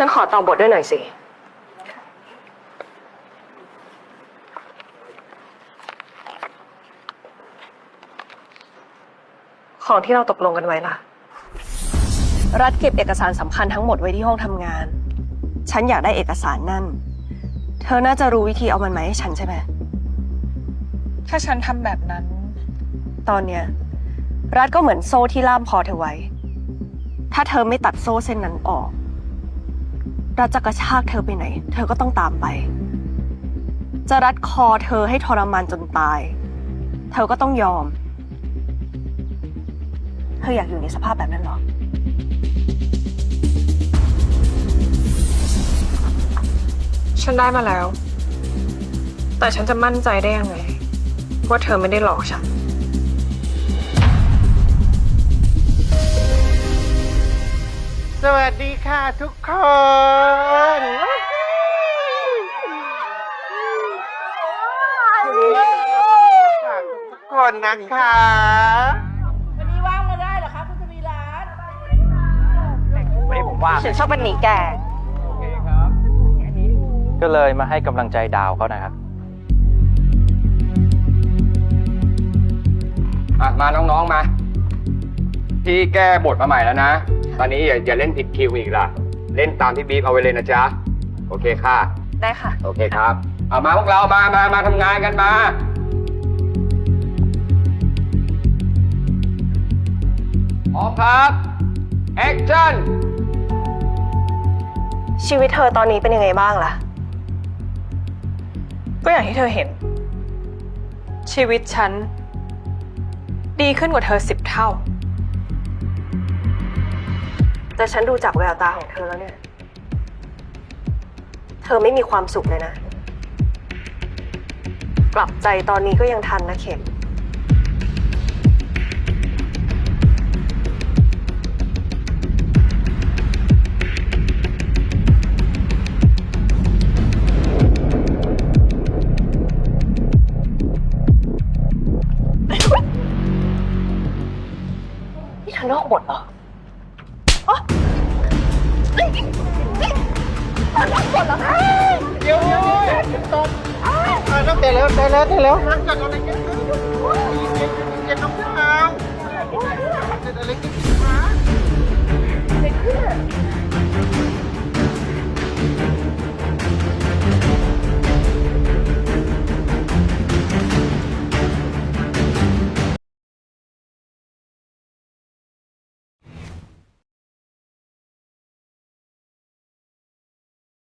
ฉันขอต่อบทด้วยหน่อยสิ ของที่เราตกลงกันไว้ล่ะ รัฐเก็บเอกสารสำคัญทั้งหมดไว้ที่ห้องทำงาน ฉันอยากได้เอกสารนั่น เธอน่าจะรู้วิธีเอามันมาให้ฉันใช่ไหม ถ้าฉันทำแบบนั้น ตอนเนี้ย รัฐก็เหมือนโซ่ที่ล่ามคอเธอไว้ ถ้าเธอไม่ตัดโซ่เส้นนั้นออก รัฐจะกระชากเธอไปไหน เธอก็ต้องตามไป จะรัดคอเธอให้ทรมานจนตาย เธอก็ต้องยอม เธออยากอยู่ในสภาพแบบนั้นหรอ ฉันได้มาแล้ว แต่ฉันจะมั่นใจได้ยังไง ว่าเธอไม่ได้หลอกฉัน สวัสดีค่ะทุกคนฝากทุกคนนะคะ วันนี้ว่างมาได้เหรอคะคุณทวีรัตน์วันนี้ผมว่างฉันชอบเป็นหนีแกก็เลยมาให้กำลังใจดาวเขานะครับ อะ มาน้องๆมา พี่แก้บทมาใหม่แล้วนะ ตอนนี้อย่าอย่าเล่นผิดคิวอีกล่ะ เล่นตามที่บีบเอาไว้เลยนะจ๊ะ โอเคค่ะ ได้ค่ะ โอเคครับ เอามาพวกเรา มา มา มาทำงานกันมา พร้อมครับ แอคชั่น ชีวิตเธอตอนนี้เป็นยังไงบ้างล่ะ ก็อย่างที่เธอเห็น ชีวิตฉัน ดีขึ้นกว่าเธอสิบเท่า แต่ฉันดูจากแววตาของเธอแล้วเนี่ย เธอไม่มีความสุขเลยนะ กลับใจตอนนี้ก็ยังทันนะเข็ม นี่เธอนอกบทเหรอ เดี๋ยวตบอ่าน้ำเตะแล้วเตะแล้วเตะแล้วนั่งกันอะไรกันเย็นๆน้องดาว